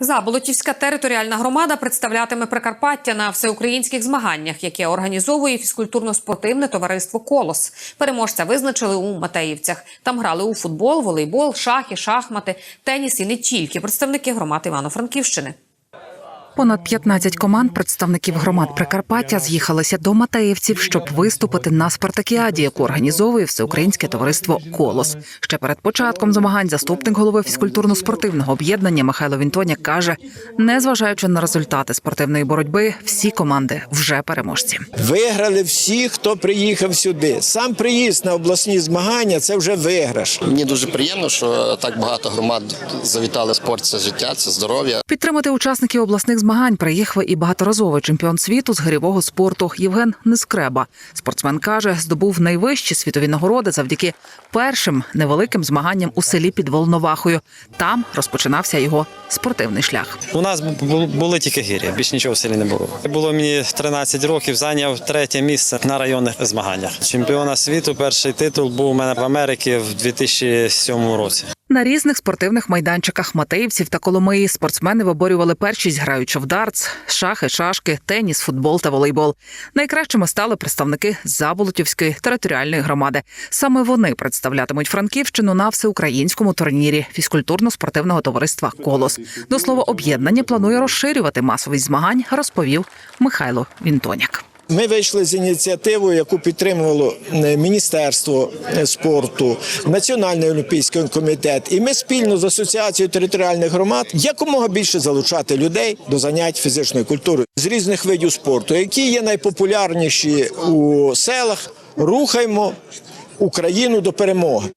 Заболотівська територіальна громада представлятиме Прикарпаття на всеукраїнських змаганнях, яке організовує фізкультурно-спортивне товариство Колос. Переможця визначили у Матеївцях. Там грали у футбол, волейбол, шахи, шахмати, теніс і не тільки представники громад Івано-Франківщини. Понад 15 команд представників громад Прикарпаття з'їхалися до Матеївців, щоб виступити на спартакіаді, яку організовує всеукраїнське товариство Колос. Ще перед початком змагань заступник голови фізкультурно-спортивного об'єднання Михайло Вінтоняк каже: незважаючи на результати спортивної боротьби, всі команди вже переможці. Виграли всі, хто приїхав сюди. Сам приїзд на обласні змагання це вже виграш. Мені дуже приємно, що так багато громад завітали спорт. Це життя, це здоров'я. Підтримати учасників обласних змагань приїхав і багаторазовий чемпіон світу з гирьового спорту Євген Нескреба. Спортсмен каже, здобув найвищі світові нагороди завдяки першим невеликим змаганням у селі під Волновахою. Там розпочинався його спортивний шлях. У нас бу- були тільки гір'я, більш нічого в селі не було. Було мені 13 років, зайняв третє місце на районних змаганнях. Чемпіона світу, перший титул був у мене в Америці в 2007 році. На різних спортивних майданчиках Матеївців та Коломиї спортсмени виборювали першість, граючи в дартс, шахи, шашки, теніс, футбол та волейбол. Найкращими стали представники Заболотівської територіальної громади. Саме вони представлятимуть Франківщину на всеукраїнському турнірі фізкультурно-спортивного товариства Колос. До слова, об'єднання планує розширювати масовість змагань, розповів Михайло Вінтоняк. Ми вийшли з ініціативою, яку підтримувало е, Міністерство е, спорту, Національний олімпійський комітет, і ми спільно з асоціацією територіальних громад якомога більше залучати людей до занять фізичною культурою з різних видів спорту, які є найпопулярніші у селах. Рухаймо Україну до перемоги.